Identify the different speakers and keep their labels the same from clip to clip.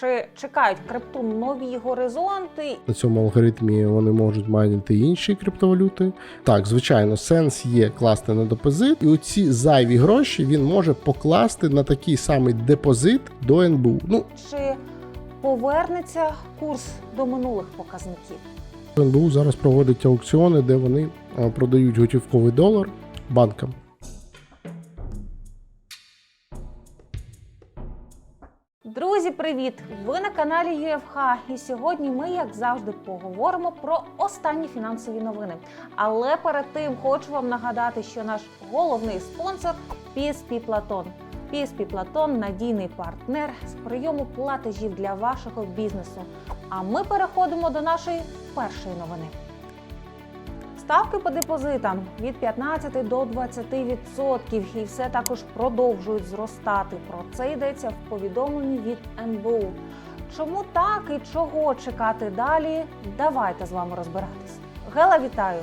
Speaker 1: Чи чекають крипту нові горизонти?
Speaker 2: На цьому алгоритмі вони можуть майнити інші криптовалюти. Так, звичайно, сенс є класти на депозит, і оці зайві гроші він може покласти на такий самий депозит до НБУ. Ну,
Speaker 1: Чи повернеться курс до минулих показників?
Speaker 2: НБУ зараз проводить аукціони, де вони продають готівковий долар банкам.
Speaker 1: Привіт! Ви на каналі ЮФХ. І сьогодні ми, як завжди, поговоримо про останні фінансові новини. Але перед тим хочу вам нагадати, що наш головний спонсор PSP Platon. PSP Platon – надійний партнер з прийому платежів для вашого бізнесу. А ми переходимо до нашої першої новини. Ставки по депозитам від 15 до 20% і все також продовжують зростати. Про це йдеться в повідомленні від НБУ. Чому так і чого чекати далі? Давайте з вами розбиратись. Гела, вітаю!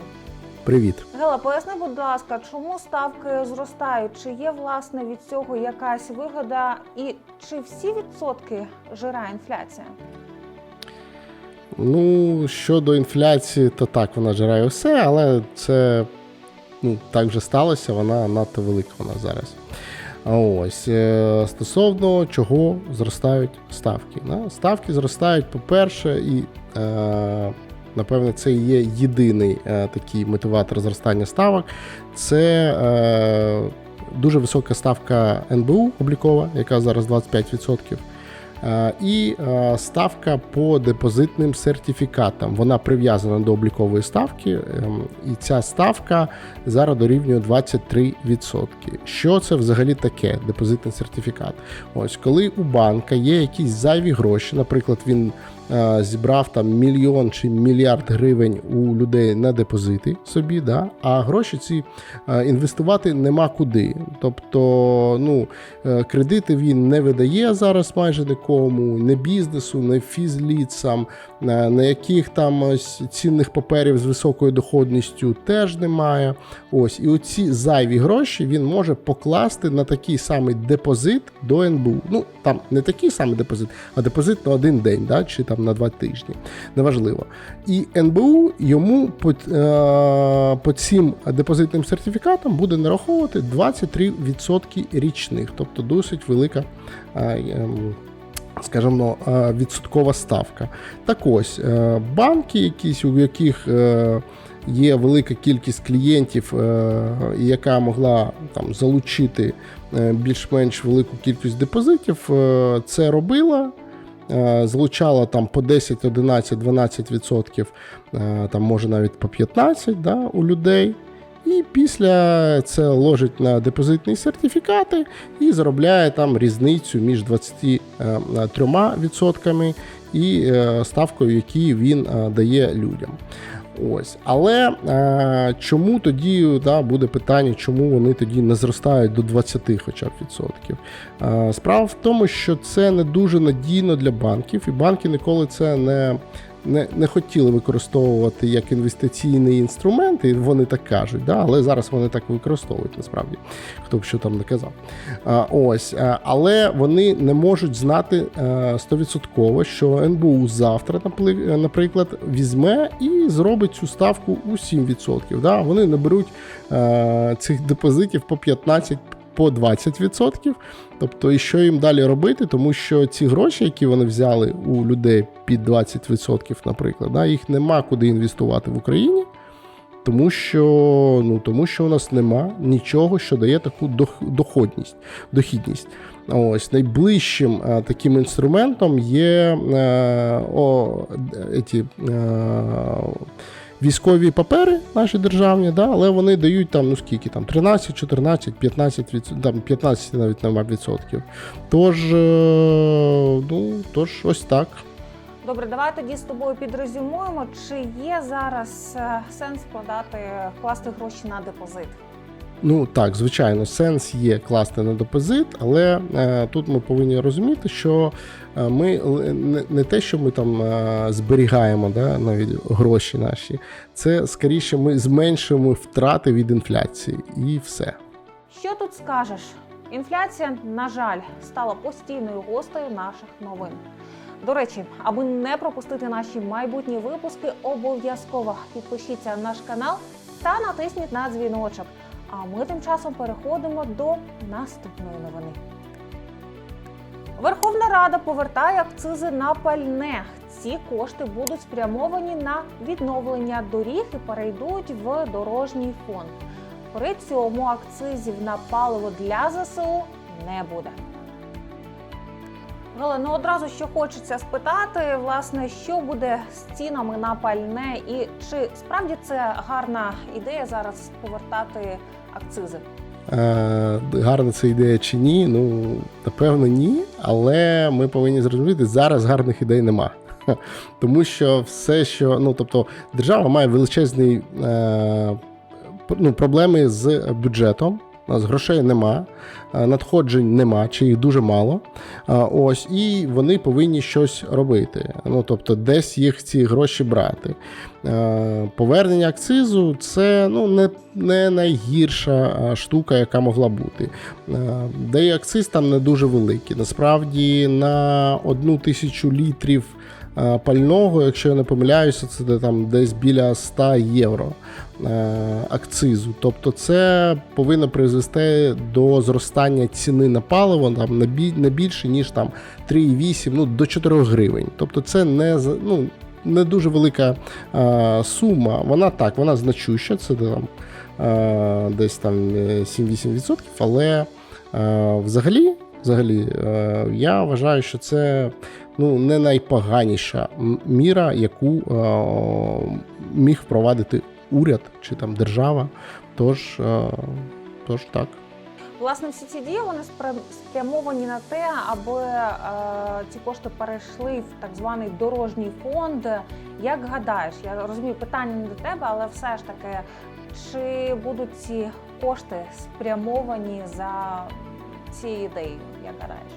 Speaker 2: Привіт.
Speaker 1: Гела, поясни, будь ласка, чому ставки зростають? Чи є власне від цього якась вигода? І чи всі відсотки жира інфляція?
Speaker 2: Ну, щодо інфляції, то так, вона жирає все, але це ну, так вже сталося, вона надто велика вона зараз. Ось е, стосовно чого зростають ставки. Ставки зростають, по-перше, і е, напевне, це і є єдиний е, такий мотиватор зростання ставок. Це дуже висока ставка НБУ облікова, яка зараз 25%. Е, І е, ставка по депозитним сертифікатам. Вона прив'язана до облікової ставки, ем, і ця ставка зараз дорівнює 23%. Що це взагалі таке? Депозитний сертифікат? Ось коли у банка є якісь зайві гроші, наприклад, він зібрав там мільйон чи мільярд гривень у людей на депозити собі, да? а гроші ці е, інвестувати нема куди. Тобто, ну, е, кредити він не видає зараз майже нікому, не бізнесу, не фізліцам, е, на яких там цінних паперів з високою доходністю теж немає. Ось, і оці зайві гроші він може покласти на такий самий депозит до НБУ. Ну, там не такий самий депозит, а депозит на один день, да, чи там на два тижні. Неважливо. І НБУ йому по, е, по цим депозитним сертифікатам буде нараховувати 23% річних, тобто досить велика. е, ем, Скажімо, е, відсоткова ставка. Так ось, банки, якісь, у яких є велика кількість клієнтів, яка могла там залучити більш-менш велику кількість депозитів, це робила. Е, Залучала там по 10, 11, 12%, е, там може навіть по 15 да, у людей. І після це ложить на депозитні сертифікати і заробляє там різницю між 23% і е, ставкою, які він е, дає людям. Ось, але е, чому тоді да, буде питання, чому вони тоді не зростають до 20 хоча б відсотків? Е, справа в тому, що це не дуже надійно для банків, і банки ніколи це не. Не, не хотіли використовувати як інвестиційний інструмент, і вони так кажуть, да? але зараз вони так використовують насправді, хто б що там не казав. А, ось, а, але вони не можуть знати е, 100%, що НБУ завтра, наприклад, візьме і зробить цю ставку у 7%. Да? Вони наберуть е, цих депозитів по 15 по 20%. Тобто, і що їм далі робити, тому що ці гроші, які вони взяли у людей під 20%, наприклад, да, їх нема куди інвестувати в Україні. Тому що, ну, тому що у нас нема нічого, що дає таку доходність, дохідність. Ось найближчим е, таким інструментом є е, о, е, ті, е, військові папери наші державні, да, але вони дають там, ну скільки там, 13, 14, 15, від, там 15 навіть нема відсотків. Тож, е, ну, тож ось так.
Speaker 1: Добре, давай тоді з тобою підрезюмуємо, чи є зараз е, сенс вкладати, вкласти гроші на депозит.
Speaker 2: Ну так, звичайно, сенс є класти на депозит, але е, тут ми повинні розуміти, що е, ми не, не те, що ми там е, зберігаємо да, навіть гроші наші, це скоріше ми зменшуємо втрати від інфляції і все.
Speaker 1: Що тут скажеш? Інфляція, на жаль, стала постійною гостею наших новин. До речі, аби не пропустити наші майбутні випуски, обов'язково підпишіться на наш канал та натисніть на дзвіночок. А ми тим часом переходимо до наступної новини. Верховна Рада повертає акцизи на пальне. Ці кошти будуть спрямовані на відновлення доріг і перейдуть в дорожній фонд. При цьому акцизів на паливо для ЗСУ не буде. Галина, ну одразу що хочеться спитати, власне, що буде з цінами на пальне, і чи справді це гарна ідея зараз повертати акцизи?
Speaker 2: Е, гарна це ідея чи ні? Ну, напевно, ні. Але ми повинні зрозуміти, зараз гарних ідей нема. Тому що все, що ну тобто, держава має величезні е, ну, проблеми з бюджетом. У нас грошей нема, е, надходжень нема, чи їх дуже мало. Ось, і вони повинні щось робити. Ну, тобто, десь їх ці гроші брати. Е, Повернення акцизу це ну, не, не найгірша штука, яка могла бути. Е, Де там не дуже великий. Насправді на одну тисячу літрів е, пального, якщо я не помиляюся, це де там десь біля 100 євро е, акцизу. Тобто це повинно призвести до зростання ціни на паливо там, на, більше, ніж там 3,8 ну, до 4 гривень. Тобто це не, ну, не дуже велика е, сума. Вона так, вона значуща, це там, е, десь там е, 7-8%, але е, взагалі, взагалі е, я вважаю, що це ну, не найпоганіша міра, яку е, міг впровадити уряд чи там держава. Тож, е, тож так.
Speaker 1: Власне, всі ці дії вони спрям- спрямовані на те, аби е, ці кошти перейшли в так званий дорожній фонд. Як гадаєш, я розумію питання не до тебе, але все ж таки, чи будуть ці кошти спрямовані за цією ідеєю? Як гадаєш?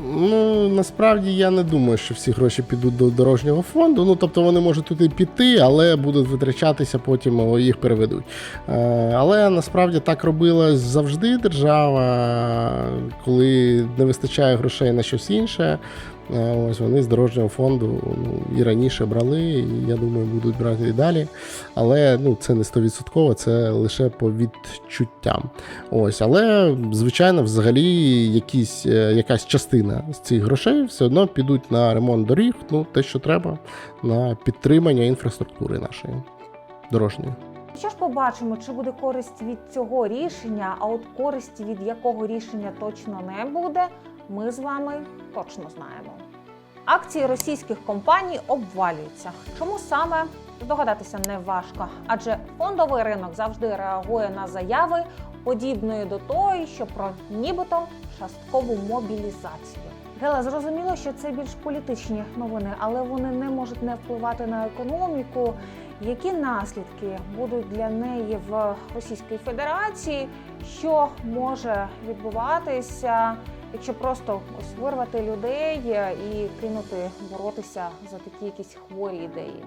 Speaker 2: Ну насправді я не думаю, що всі гроші підуть до дорожнього фонду. Ну тобто вони можуть туди піти, але будуть витрачатися, потім їх переведуть. Е, Але насправді так робила завжди держава, коли не вистачає грошей на щось інше. Ось вони з дорожнього фонду ну, і раніше брали, і я думаю, будуть брати і далі. Але ну, це не 100%, це лише по відчуттям. Ось, але звичайно, взагалі, якісь, е, якась частина з цих грошей все одно підуть на ремонт доріг, ну те, що треба, на підтримання інфраструктури нашої дорожньої.
Speaker 1: Що ж побачимо, чи буде користь від цього рішення, а от користі від якого рішення точно не буде, ми з вами точно знаємо. Акції російських компаній обвалюються. Чому саме здогадатися не важко, адже фондовий ринок завжди реагує на заяви, подібної до тої, що про нібито часткову мобілізацію. Гела, зрозуміло, що це більш політичні новини, але вони не можуть не впливати на економіку. Які наслідки будуть для неї в Російській Федерації? Що може відбуватися, якщо просто ось вирвати людей і кинути боротися за такі якісь хворі ідеї?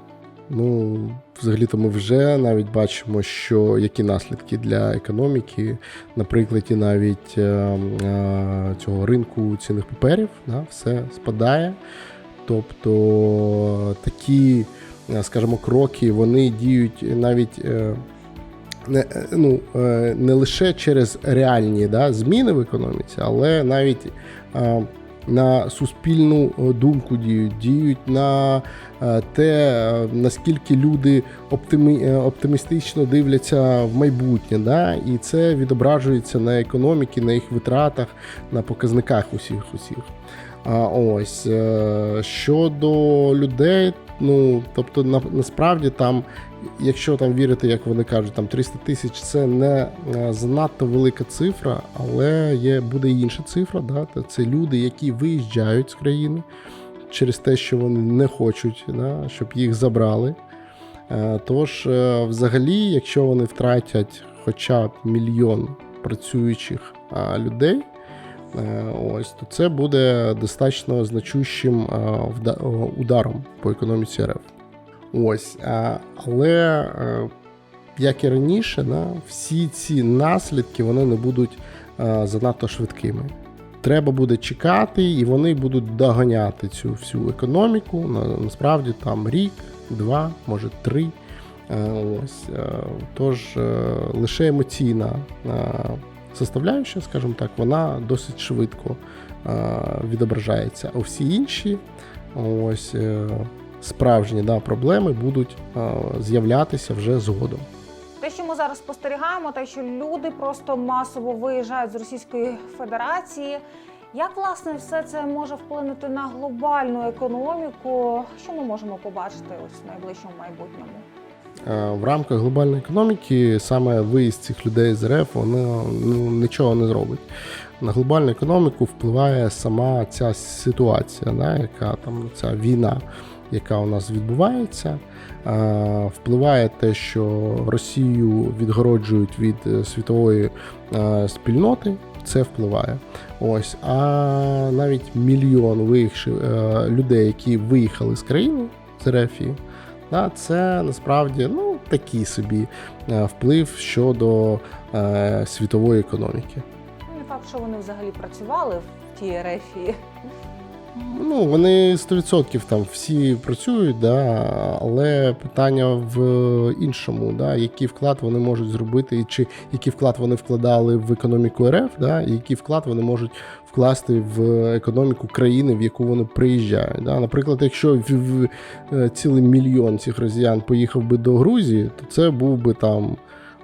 Speaker 2: Ну, взагалі-то ми вже навіть бачимо, що які наслідки для економіки, на прикладі навіть е, е, цього ринку цінних паперів, да, все спадає. Тобто такі, е, скажімо, кроки вони діють навіть. е, Не, ну, е, не лише через реальні да, зміни в економіці, але навіть е, на суспільну е, думку діють, діють на те, наскільки люди оптимі, оптимістично дивляться в майбутнє. Да? І це відображується на економіці, на їх витратах, на показниках усіх усіх. А ось щодо людей, ну тобто на, насправді там, якщо там вірити, як вони кажуть, там 300 тисяч це не е, занадто велика цифра, але є буде інша цифра. Да? Це люди, які виїжджають з країни через те, що вони не хочуть, да? щоб їх забрали. Е, Тож, е, взагалі, якщо вони втратять хоча б мільйон працюючих людей. Е, Ось то це буде достатньо значущим е, о, ударом по економіці РФ. Ось, але е, як і раніше, да, всі ці наслідки вони не будуть е, занадто швидкими. треба буде чекати, і вони будуть доганяти цю всю економіку. Насправді там рік, два, може три. Е, Ось е, тож е, лише емоційна е, составляюча, скажімо так, вона досить швидко відображається. А всі інші ось е, справжні да, проблеми будуть з'являтися вже згодом.
Speaker 1: Те, що ми зараз спостерігаємо, те, що люди просто масово виїжджають з Російської Федерації. Як власне все це може вплинути на глобальну економіку? Що ми можемо побачити ось в найближчому майбутньому?
Speaker 2: Е, В рамках глобальної економіки саме виїзд цих людей з РФ воно ну, нічого не зробить. На глобальну економіку впливає сама ця ситуація, да, яка там ця війна, яка у нас відбувається. Е, Впливає те, що Росію відгороджують від е, світової спільноти. Це впливає. Ось, а навіть мільйон виїхши, людей, які виїхали з країни з Рефії, Да, це насправді ну, такий собі е, вплив щодо е, світової економіки.
Speaker 1: Ну, Не факт, що вони взагалі працювали в тій рефії.
Speaker 2: Ну, вони 100% там всі працюють, да, але питання в іншому, да, який вклад вони можуть зробити, і чи який вклад вони вкладали в економіку РФ, да, і який вклад вони можуть вкласти в економіку країни, в яку вони приїжджають. Да. Наприклад, якщо в, в, е, цілий мільйон цих росіян поїхав би до Грузії, то це був би там.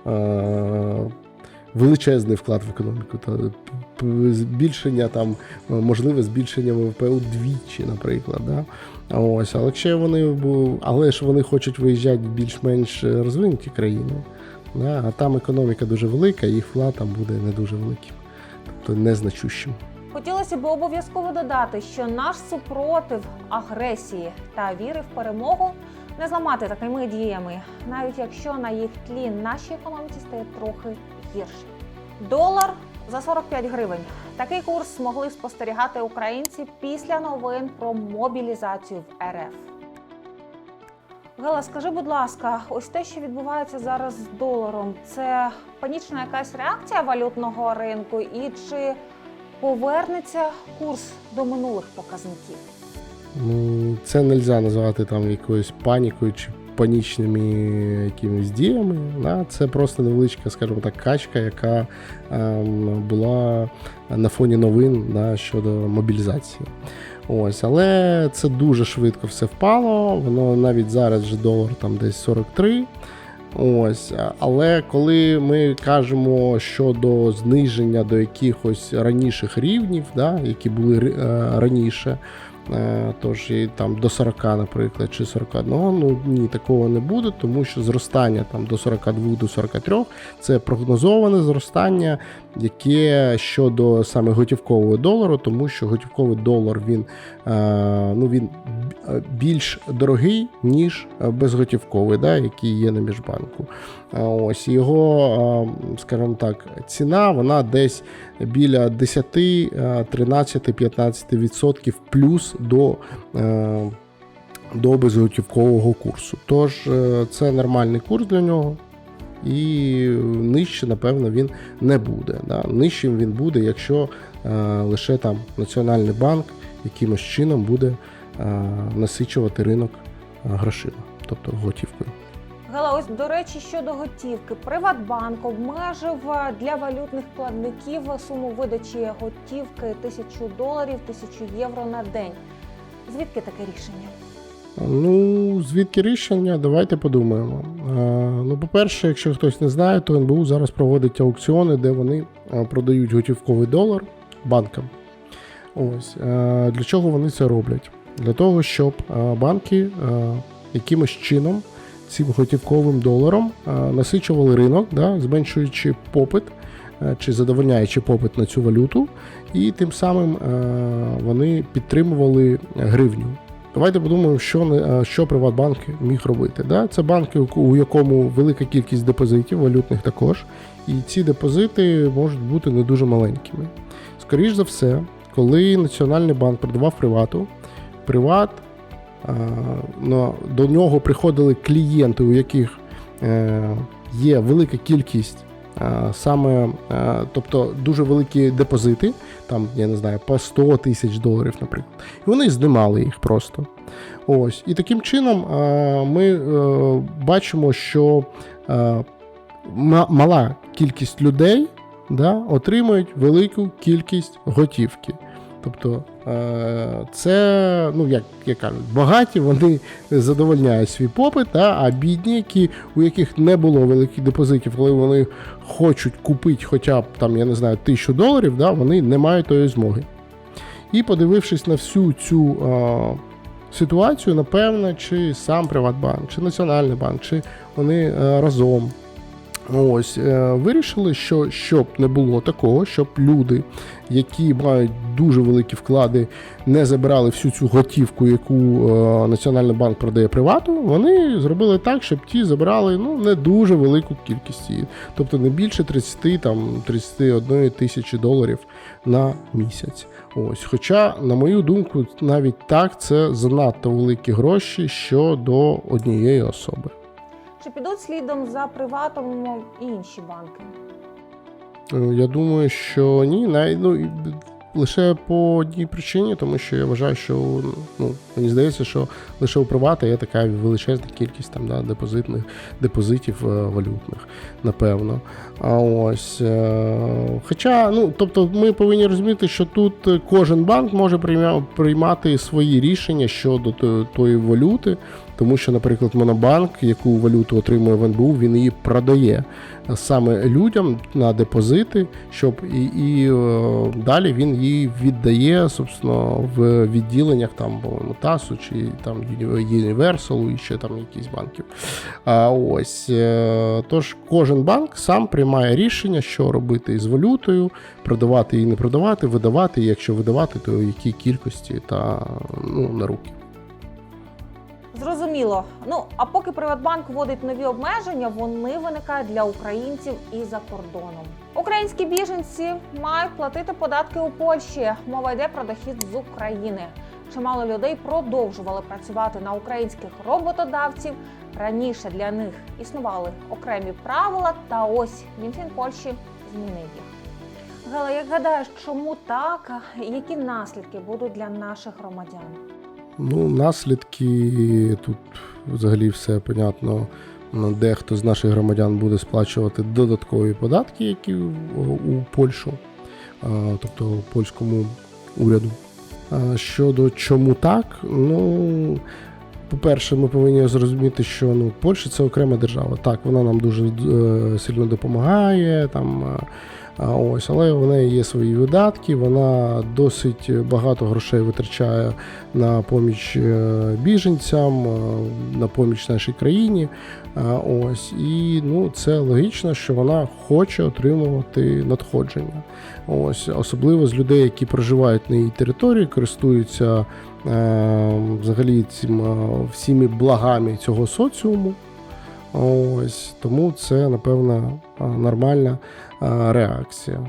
Speaker 2: Е- Величезний вклад в економіку, та збільшення там е, можливе збільшення ВВП удвічі, наприклад. Да? Ось, але якщо вони але ж вони хочуть виїжджати в більш-менш розвинуті країни, да? а там економіка дуже велика, їх вклад там буде не дуже великим, тобто незначущим.
Speaker 1: Хотілося б обов'язково додати, що наш супротив агресії та віри в перемогу не зламати такими діями, навіть якщо на їх тлі нашій економіці стає трохи гірше. Долар за 45 гривень. Такий курс змогли спостерігати українці після новин про мобілізацію в РФ. Гела, скажи, будь ласка, ось те, що відбувається зараз з доларом, це панічна якась реакція валютного ринку, і чи повернеться курс до минулих показників?
Speaker 2: Ну, це не можна назвати там якоюсь панікою чи панічними якимись діями. Це просто невеличка, скажімо так, качка, яка ем, була на фоні новин щодо мобілізації. Ось, але це дуже швидко все впало. Воно навіть зараз вже долар там десь 43. Ось, але коли ми кажемо щодо зниження до якихось раніших рівнів, да, які були е, раніше, е, тож і там до 40, наприклад, чи 41, ну ні, такого не буде, тому що зростання там до 42, до 43 це прогнозоване зростання, яке щодо саме готівкового долару, тому що готівковий долар він, е, ну, він більш дорогий, ніж е, безготівковий, да, який є на міжбанку. Ось його, е, скажімо так, ціна вона десь біля 10, е, 13, 15% плюс до. е, До безготівкового курсу. Тож е, це нормальний курс для нього, і нижче, напевно, він не буде. Да? Нижчим він буде, якщо е, лише там Національний банк якимось чином буде е, насичувати ринок е, грошима, тобто готівкою.
Speaker 1: Гела, ось до речі, щодо готівки, Приватбанк обмежив е, для валютних платників суму видачі готівки тисячу доларів, тисячу євро на день. Звідки таке рішення?
Speaker 2: Ну, звідки рішення? Давайте подумаємо. Е, Ну, по-перше, якщо хтось не знає, то НБУ зараз проводить аукціони, де вони е, продають готівковий долар банкам. Ось е, для чого вони це роблять? Для того, щоб е, банки е, якимось чином цим готівковим доларом е, насичували ринок, да, зменшуючи попит чи задовольняючи попит на цю валюту, і тим самим вони підтримували гривню. Давайте подумаємо, що, що Приватбанк міг робити. Да? Це банки, у якому велика кількість депозитів, валютних також, і ці депозити можуть бути не дуже маленькими. Скоріше за все, коли Національний банк продавав привату, приват до нього приходили клієнти, у яких е, є велика кількість саме, тобто дуже великі депозити, там я не знаю, по 100 тисяч доларів, наприклад, і вони знімали їх просто. Ось і таким чином ми е, бачимо, що е, мала кількість людей да, отримують велику кількість готівки. Тобто е, це, ну як я кажу, багаті вони задовольняють свій попит, а бідні, які, у яких не було великих депозитів, коли вони хочуть купити хоча б там, я не знаю, тисячу доларів, да, вони не мають тої змоги. І подивившись на всю цю е, ситуацію, напевно, чи сам Приватбанк, чи Національний банк, чи вони е, разом ось е, вирішили, що щоб не було такого, щоб люди, які мають дуже великі вклади, не забирали всю цю готівку, яку е, Національний банк продає привату, вони зробили так, щоб ті забирали ну, не дуже велику кількість її, тобто не більше 30 там 31 тисячі доларів на місяць. Ось, хоча, на мою думку, навіть так це занадто великі гроші щодо однієї особи.
Speaker 1: Чи підуть слідом за приватом і інші банки?
Speaker 2: Е, Я думаю, що ні, навіть ну, лише по одній причині, тому що я вважаю, що ну, мені здається, що лише у привата є така величезна кількість там, да, депозитних, депозитів е, валютних, напевно. А ось, е, хоча, ну, тобто, ми повинні розуміти, що тут кожен банк може приймати свої рішення щодо тої валюти, тому що, наприклад, Монобанк, яку валюту отримує в НБУ, він її продає саме людям на депозити, щоб і, і е, далі він її віддає, собственно, в відділеннях там, по-моєму, ТАСу чи там Юніверсалу і ще там якісь банків. А ось е, тож кожен банк сам приймає рішення, що робити із валютою, продавати її, не продавати, видавати, і якщо видавати, то в якій кількості та ну, на руки.
Speaker 1: Зрозуміло. Ну а поки Приватбанк вводить нові обмеження, вони виникають для українців і за кордоном. Українські біженці мають платити податки у Польщі. Мова йде про дохід з України. Чимало людей продовжували працювати на українських роботодавців. Раніше для них існували окремі правила, та ось Мінфін Польщі змінив їх. Гела, як гадаєш, чому так? Які наслідки будуть для наших громадян?
Speaker 2: Ну, наслідки тут взагалі все понятно. Ну, Дехто з наших громадян буде сплачувати додаткові податки, які у, Польщу, тобто польському уряду. Щодо чому так, ну. По-перше, ми повинні зрозуміти, що ну, Польща це окрема держава. Так, вона нам дуже е, сильно допомагає, там, е, ось, але в неї є свої видатки, вона досить багато грошей витрачає на поміч е, біженцям, е, на поміч нашій країні. Ось і ну це логічно, що вона хоче отримувати надходження. Ось особливо з людей, які проживають на її території, користуються е, взагалі цим всіми благами цього соціуму. Ось тому це напевно нормальна реакція.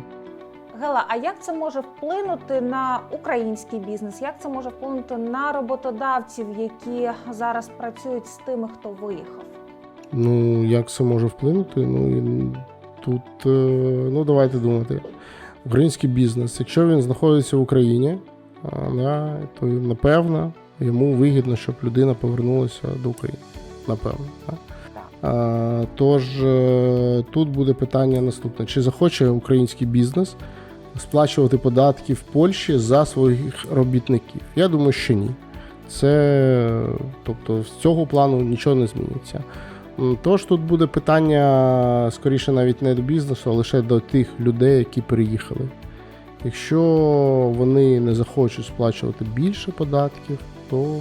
Speaker 1: Гела, а як це може вплинути на український бізнес? Як це може вплинути на роботодавців, які зараз працюють з тими, хто виїхав?
Speaker 2: Ну, як це може вплинути? Ну і тут, е, ну давайте думати. Український бізнес, якщо він знаходиться в Україні, да, то напевно йому вигідно, щоб людина повернулася до України. Напевно. Так? А, тож е, тут буде питання наступне: чи захоче український бізнес сплачувати податки в Польщі за своїх робітників? Я думаю, що ні. Це, тобто, з цього плану нічого не зміниться. Тож тут буде питання скоріше навіть не до бізнесу, а лише до тих людей, які переїхали. Якщо вони не захочуть сплачувати більше податків, то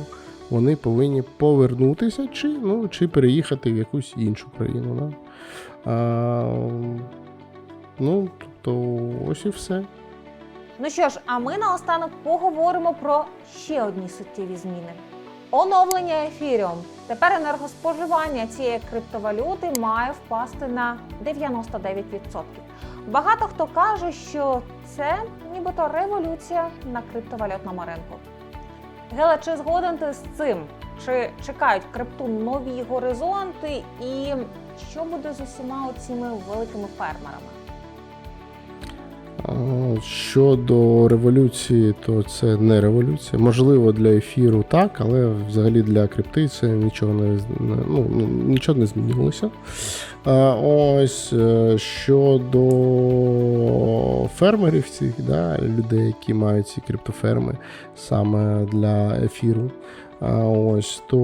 Speaker 2: вони повинні повернутися чи, ну, чи переїхати в якусь іншу країну. Да? А, ну, тобто, ось і все.
Speaker 1: Ну що ж, а ми наостанок поговоримо про ще одні суттєві зміни. Оновлення ефіріум. Тепер енергоспоживання цієї криптовалюти має впасти на 99%. Багато хто каже, що це нібито революція на криптовалютному ринку. Гела, чи згоден ти з цим? Чи чекають крипту нові горизонти і що буде з усіма цими великими фермерами?
Speaker 2: Щодо революції, то це не революція. Можливо, для ефіру так, але взагалі для крипти це нічого не, ну, нічого не змінилося. Ось е, щодо фермерів цих, да, людей, які мають ці криптоферми саме для ефіру. А ось то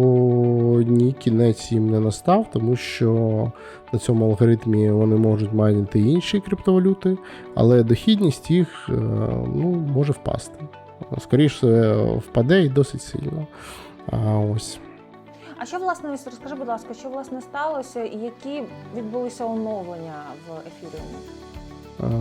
Speaker 2: ні, кінець їм не настав, тому що на цьому алгоритмі вони можуть майнити інші криптовалюти, але дохідність їх е, ну, може впасти. Скоріше впаде і досить сильно. А ось.
Speaker 1: А що власне розкажи, будь ласка, що власне сталося і які відбулися оновлення в ефіріумі?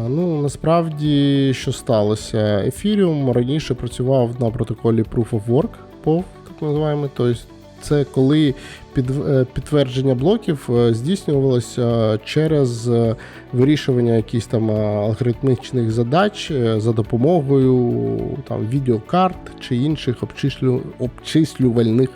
Speaker 2: Ну, насправді, що сталося? Ethereum раніше працював на протоколі Proof of Work, POV, так називаємо. Тобто це коли е, підтвердження блоків е, здійснювалося через е, вирішування якихось там алгоритмічних задач за допомогою там, відеокарт чи інших обчислю, обчислювальних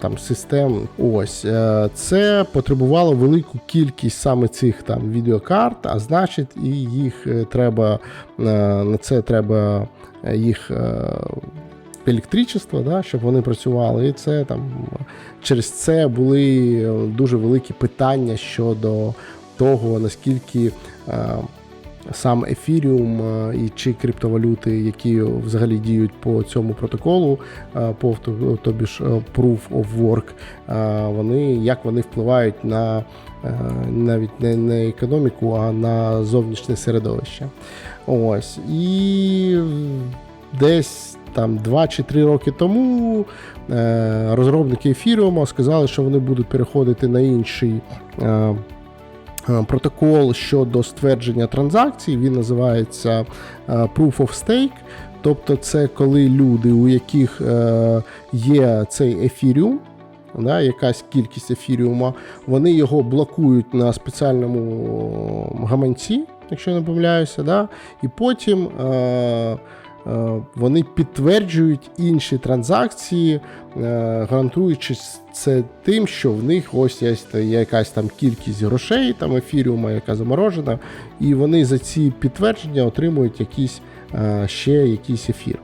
Speaker 2: там, систем. Ось це потребувало велику кількість саме цих там відеокарт, а значить, і їх треба на це треба їх. Електричество, да, щоб вони працювали, і це там через це були е, дуже великі питання щодо того, наскільки е, сам ефіріум і чи криптовалюти, які взагалі діють по цьому протоколу, е, по тобі ж Proof of Work, вони як вони впливають на навіть не, не економіку, а на зовнішнє середовище. Ось і десь там 2 чи 3 роки тому е, розробники ефіріума сказали, що вони будуть переходити на інший. е, е, Протокол щодо ствердження транзакцій, він називається Proof of Stake. Тобто, це коли люди, у яких є цей ефіріум, да, якась кількість ефіріума, вони його блокують на спеціальному гаманці, якщо не помиляюся, да, і потім вони підтверджують інші транзакції, е, гарантуючи це тим, що в них ось є якась там кількість грошей, там ефіріума, яка заморожена, і вони за ці підтвердження отримують якісь, е, ще якийсь ефір.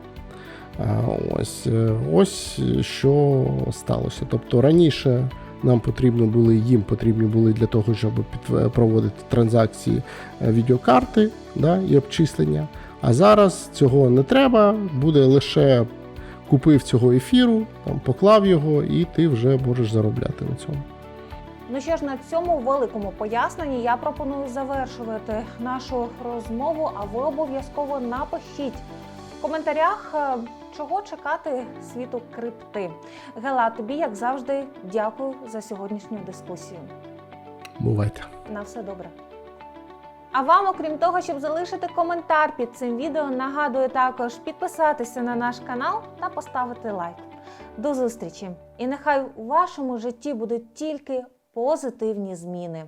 Speaker 2: Ось, е, ось що сталося. Тобто раніше нам потрібно були, їм потрібні були для того, щоб проводити транзакції е, відеокарти да, і обчислення. А зараз цього не треба, буде лише купив цього ефіру, там, поклав його, і ти вже можеш заробляти на цьому.
Speaker 1: Ну що ж, на цьому великому поясненні я пропоную завершувати нашу розмову. А ви обов'язково напишіть в коментарях, е, чого чекати світу крипти. Гела, тобі, як завжди, дякую за сьогоднішню дискусію.
Speaker 2: Бувайте.
Speaker 1: На все добре. А вам, окрім того, щоб залишити коментар під цим відео, нагадую також підписатися на наш канал та поставити лайк. До зустрічі! І нехай у вашому житті будуть тільки позитивні зміни.